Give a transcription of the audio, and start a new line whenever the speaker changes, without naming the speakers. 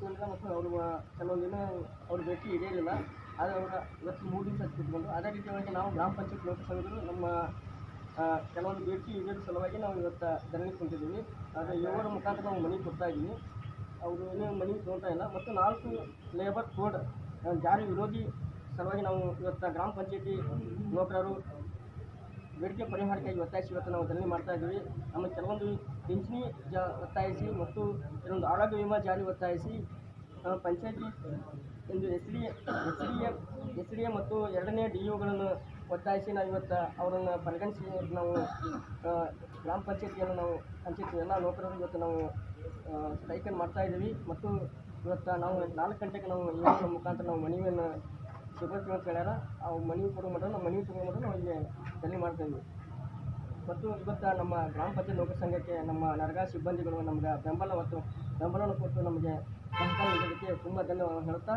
ತೊಗೊಂಡಿಲ್ಲ ಮತ್ತು ಅವರು ಕೆಲವೊಂದು ದಿನ ಅವ್ರ ಭೇಟಿ ಇರಲಿಲ್ಲ. ಆದರೆ ಅವರ ಇವತ್ತು ಮೂರು ದಿವಸ ಕೂತ್ಕೊಂಡು ಅದೇ ರೀತಿಯಾಗಿ ನಾವು ಗ್ರಾಮ ಪಂಚಾಯತ್ ಲೋಕಸಭೆಗಳು ನಮ್ಮ ಕೆಲವೊಂದು ಭೇಟಿ ಇದರ ಸಲುವಾಗಿ ನಾವು ಇವತ್ತು ಧರಣಿ ಕುಂತಿದ್ದೀವಿ. ಆದರೆ ಇವರ ಮುಖಾಂತರ ನಾವು ಮನೆ ಕೊಡ್ತಾ ಇದ್ದೀವಿ. ಅವರು ಏನೇ ಮನೆ ತೊಗೊಳ್ತಾ ಇಲ್ಲ. ಮತ್ತು ನಾಲ್ಕು ಲೇಬರ್ ಕೋಡ್ ಜಾರಿ ವಿರೋಧಿ ಸಲುವಾಗಿ ನಾವು ಇವತ್ತು ಗ್ರಾಮ ಪಂಚಾಯತಿ ನೌಕರರು ಬೇಡಿಕೆ ಪರಿಹಾರಕ್ಕಾಗಿ ಒತ್ತಾಯಿಸಿ ಇವತ್ತು ನಾವು ಧರಣಿ ಮಾಡ್ತಾ ಇದ್ದೀವಿ. ನಮ್ಮ ಕೆಲವೊಂದು ಪಿಂಚಣಿ ಜ ಒತ್ತಾಯಿಸಿ ಮತ್ತು ಕೆಲವೊಂದು ಆರೋಗ್ಯ ವಿಮಾ ಜಾರಿ ಒತ್ತಾಯಿಸಿ ಪಂಚಾಯತಿ ಎಂದು S D S D A, S D A ಮತ್ತು ಎರಡನೇ ಡಿ ಒಗಳನ್ನು ಒತ್ತಾಯಿಸಿ ನಾವು ಇವತ್ತು ಅವರನ್ನು ಪರಿಗಣಿಸಿ ನಾವು ಗ್ರಾಮ ಪಂಚಾಯತಿಯನ್ನು ನಾವು, ಪಂಚಾಯತಿ ಎಲ್ಲ ನೌಕರರು ಇವತ್ತು ನಾವು ಸ್ಟ್ರೈಕನ್ನು ಮಾಡ್ತಾ ಇದ್ದೀವಿ. ಮತ್ತು ಇವತ್ತು ನಾವು ನಾಲ್ಕು ಗಂಟೆಗೆ ನಾವು ಇವತ್ತು ಮುಖಾಂತರ ನಾವು ಮನವಿಯನ್ನು ಅಂತ ಹೇಳ್ಯಾರ ಆ ಮನವಿ ಕೊಡೋ ಮಟ್ಟ ನಮ್ಮ ಮನವಿ ತಗೋ ಮಟ್ಟ ನಾವು ಇಲ್ಲಿ ಧರಣಿ ಮಾಡ್ತಾ ಇದ್ವಿ. ಮತ್ತು ಇವತ್ತು ನಮ್ಮ ಗ್ರಾಮ ಪಂಚಾಯತ್ ನೌಕರ ಸಂಘಕ್ಕೆ ನಮ್ಮ ನರಗ ಸಿಬ್ಬಂದಿಗಳು ನಮ್ಗೆ ಬೆಂಬಲ ಮತ್ತು ಬೆಂಬಲವನ್ನು ಕೊಟ್ಟು ನಮಗೆ ಸಹಕಾರ ನೀಡೋದಕ್ಕೆ ತುಂಬ ಧನ್ಯವಾದ ಹೇಳ್ತಾ